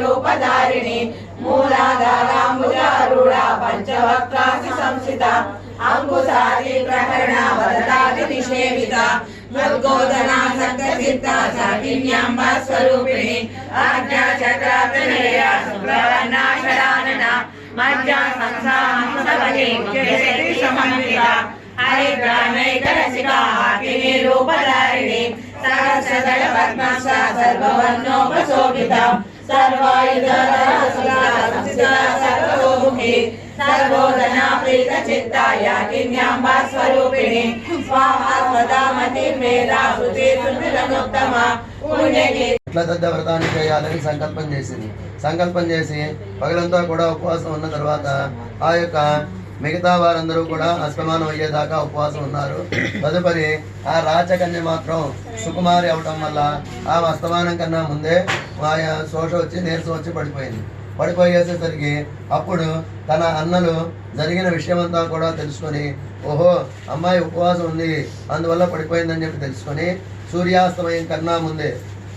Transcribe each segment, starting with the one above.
రూపధారిణి మూలాధారాంబుజారూఢ పంచవక్రాసి సంస్థిత అంకుశాది ప్రకరణ వదనాది నిషేవిత మద్గోదనా సంగసిద్ధ సాకిన్యాంబ స్వరూపిణి ఆజ్ఞా చక్రాతనయ శుక్రవర్ణాశరానన మధ్య సంసాంసవహి ముఖ్యశక్తి సమన్విత హరిగ్రామైకరసికా హాకిని రూపధారిణి సహస్రదళ పద్మస్వ సర్వవర్ణోపశోభిత సర్వోముఖి సర్వోదనా ప్రీత చిత్తాయ కిన్యాంబా స్వరూపిణి స్వాహాస్వదామతి మేధా శృతి సుందరముత్తమ పుణ్యకి ఇట్లా దద్ద వ్రతాన్ని చేయాలని సంకల్పం చేసింది. సంకల్పం చేసి పగలంతా కూడా ఉపవాసం ఉన్న తర్వాత ఆ యొక్క మిగతా వారందరూ కూడా అస్తమానం అయ్యేదాకా ఉపవాసం ఉన్నారు. తదుపరి ఆ రాచకన్య మాత్రం సుకుమారి అవటం వల్ల ఆ అస్తమానం కన్నా ముందే శోష వచ్చి నీరసం వచ్చి పడిపోయింది. పడిపోయేసేసరికి అప్పుడు తన అన్నలు జరిగిన విషయమంతా కూడా తెలుసుకొని ఓహో అమ్మాయి ఉపవాసం ఉంది అందువల్ల పడిపోయిందని చెప్పి తెలుసుకొని సూర్యాస్తమయం కన్నా ముందే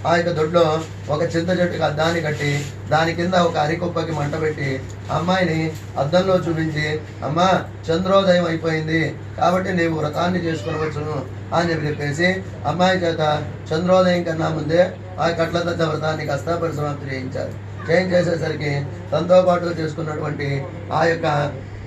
ఆ యొక్క దొడ్లో ఒక చింత చెట్టుకి అద్దాన్ని కట్టి దాని కింద ఒక అరికొప్పకి మంట పెట్టి అమ్మాయిని అద్దంలో చూపించి అమ్మ చంద్రోదయం అయిపోయింది కాబట్టి నీవు వ్రతాన్ని చేసుకునవచ్చును అని చెప్పి చెప్పేసి అమ్మాయి చేత చంద్రోదయం కన్నా ముందే ఆ కట్ల దద్ద వ్రతాన్ని కాస్త పరిసమాప్తి చేయించారు. చేయించేసేసరికి తనతో పాటు చేసుకున్నటువంటి ఆ యొక్క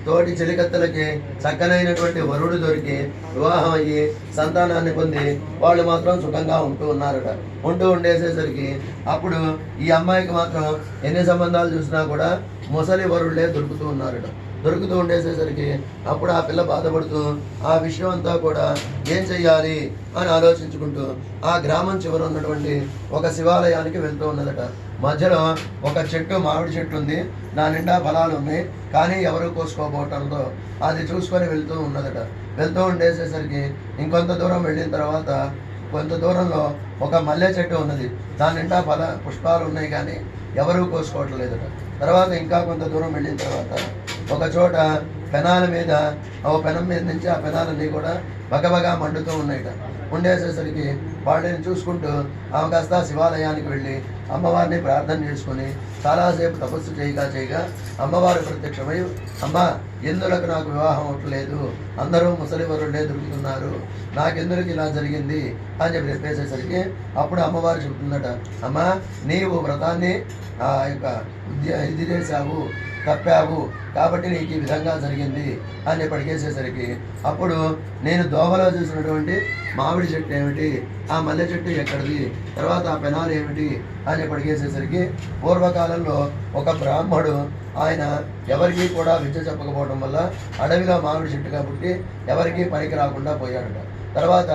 తోటి చెలికత్తలకి చక్కనైనటువంటి వరుడు దొరికి వివాహం అయ్యి సంతానాన్ని పొంది వాళ్ళు మాత్రం సుఖంగా ఉంటూ ఉన్నారట. ఉంటూ ఉండేసేసరికి అప్పుడు ఈ అమ్మాయికి మాత్రం ఎన్ని సంబంధాలు చూసినా కూడా ముసలి వరుళ్ళే దొరుకుతూ ఉన్నారట. దొరుకుతూ ఉండేసేసరికి అప్పుడు ఆ పిల్ల బాధపడుతూ ఆ విషయం అంతా కూడా ఏం చెయ్యాలి? అని ఆలోచించుకుంటూ ఆ గ్రామం చివర ఉన్నటువంటి ఒక శివాలయానికి వెళ్తూ ఉన్నదట. మధ్యలో ఒక చెట్టు మామిడి చెట్టు ఉంది. నా నిండా ఫలాలు ఉన్నాయి. కానీ ఎవరు కోసుకోబోవటంతో అది చూసుకొని వెళ్తూ ఉన్నదట. వెళ్తూ ఉండేసేసరికి ఇంకొంత దూరం వెళ్ళిన తర్వాత కొంత దూరంలో ఒక మల్లె చెట్టు ఉన్నది. దాని నిండా ఫల పుష్పాలు ఉన్నాయి కానీ ఎవరూ కోసుకోవటం లేదట తర్వాత ఇంకా కొంత దూరం వెళ్ళిన తర్వాత ఒక చోట పెనాల మీద ఓ పెనం మీద నుంచి ఆ పెనాలన్నీ కూడా బగబగా మండుతూ ఉన్నాయట. ఉండేసేసరికి వాళ్ళని చూసుకుంటూ ఆమె కాస్త శివాలయానికి వెళ్ళి అమ్మవారిని ప్రార్థన చేసుకుని చాలాసేపు తపస్సు చేయగా చేయగా అమ్మవారు ప్రత్యక్షమై అమ్మ ఎందులకు నాకు వివాహం అవట్లేదు అందరూ ముసలివరులే దొరుకుతున్నారు. నాకెందుకు ఇలా జరిగింది? అని చెప్పి చెప్పేసేసరికి అప్పుడు అమ్మవారు చెబుతుందట అమ్మ నీవు వ్రతాన్ని ఆ యొక్క ఉద్య ఇది చేశావు. తప్పావు కాబట్టి నీకు ఈ విధంగా జరిగింది అని పడికేసేసరికి అప్పుడు నేను దోమలో చూసినటువంటి మామిడి చెట్టు ఏమిటి ఆ మల్లె చెట్టు ఎక్కడిది తర్వాత ఆ పెనాలు ఏమిటి అని పడికేసేసరికి పూర్వకాలంలో ఒక బ్రాహ్మడు ఆయన ఎవరికీ కూడా విద్య చెప్పకపోవడం వల్ల అడవిలో మామిడి చెట్టుగా పుట్టి ఎవరికీ పనికి రాకుండా పోయాడట. తర్వాత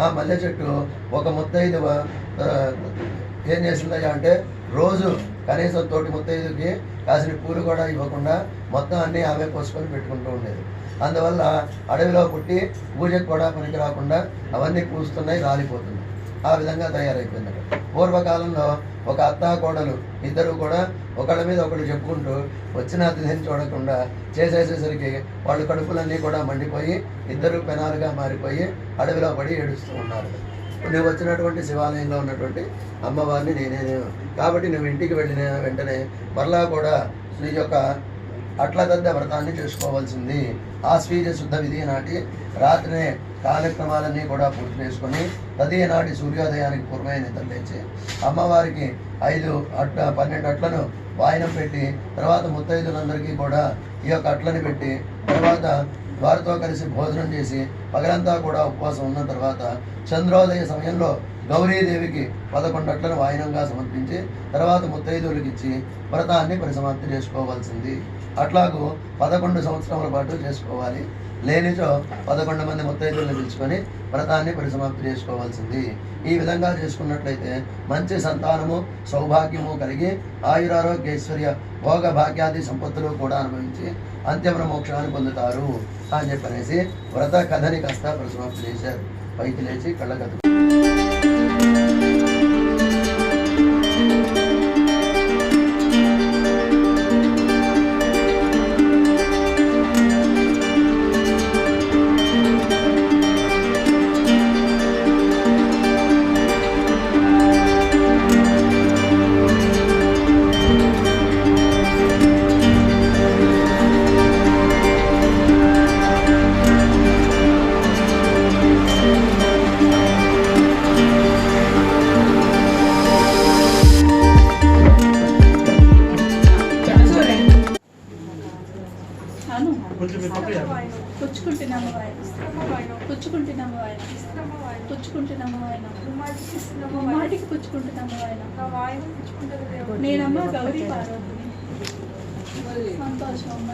ఆ మల్లె చెట్టు ఒక ముత్తైదు ఏం చేసిందయ్యా అంటే రోజు కనీసం తోటి ముత్తైదుకి కాసిన పూలు కూడా ఇవ్వకుండా మొత్తం అన్నీ ఆమె పోసుకొని పెట్టుకుంటూ ఉండేది. అందువల్ల అడవిలో పుట్టి పూజకు కూడా పనికి రాకుండా అవన్నీ పూస్తున్నాయి రాలిపోతున్నాయి. ఆ విధంగా తయారైపోయింది పూర్వకాలంలో ఒక అత్త కోడలు ఇద్దరు కూడా ఒకళ్ళ మీద ఒకళ్ళు చెప్పుకుంటూ వచ్చిన అతిథిని చూడకుండా చేసేసేసరికి వాళ్ళ కడుపులన్నీ కూడా మండిపోయి ఇద్దరు పెనాలుగా మారిపోయి అడవిలో పడి ఏడుస్తూ ఉన్నారు. నువ్వు వచ్చినటువంటి శివాలయంలో ఉన్నటువంటి అమ్మవారిని నేనే కాబట్టి నువ్వు ఇంటికి వెళ్ళిన వెంటనే మరలా కూడా నీ యొక్క అట్ల దద్ద వ్రతాన్ని చేసుకోవాల్సింది. ఆ స్వీయ శుద్ధ విధి నాటి రాత్రినే కార్యక్రమాలన్నీ కూడా పూర్తి చేసుకొని తదియ నాటి సూర్యోదయానికి పూర్వమే నిద్ర లేచి అమ్మవారికి ఐదు అట్ల పన్నెండు అట్లను వాయినం పెట్టి తర్వాత ముత్తైదులందరికీ కూడా ఈ యొక్క అట్లని పెట్టి తర్వాత వారితో కలిసి భోజనం చేసి పగలంతా కూడా ఉపవాసం ఉన్న తర్వాత చంద్రోదయ సమయంలో గౌరీదేవికి పదకొండు అట్లను వాయినంగా సమర్పించి తర్వాత ముత్తైదువులకి ఇచ్చి వ్రతాన్ని పరిసమాప్తి చేసుకోవాల్సింది. అట్లాగూ పదకొండు సంవత్సరాల పాటు చేసుకోవాలి. లేనిచో పదకొండు మంది ముత్తైదువులను పిలుచుకొని వ్రతాన్ని పరిసమాప్తి చేసుకోవాల్సింది. ఈ విధంగా చేసుకున్నట్లయితే మంచి సంతానము సౌభాగ్యము కలిగి ఆయురారోగ్య ఐశ్వర్య భోగ భాగ్యాది సంపత్తులు కూడా అనుభవించి అంత్యమ మోక్షాన్ని పొందుతారు అని చెప్పనేసి వ్రత కథని కాస్త పరిసమాప్తి చేశారు. పైకి లేచి కళ్ళగద్దు పుచ్చుకుంటున్నాము పుచ్చుకుంటున్నాము ఆయన పుచ్చుకుంటున్నాము ఆయన మాటికి పుచ్చుకుంటున్నాము సంతోషం అమ్మ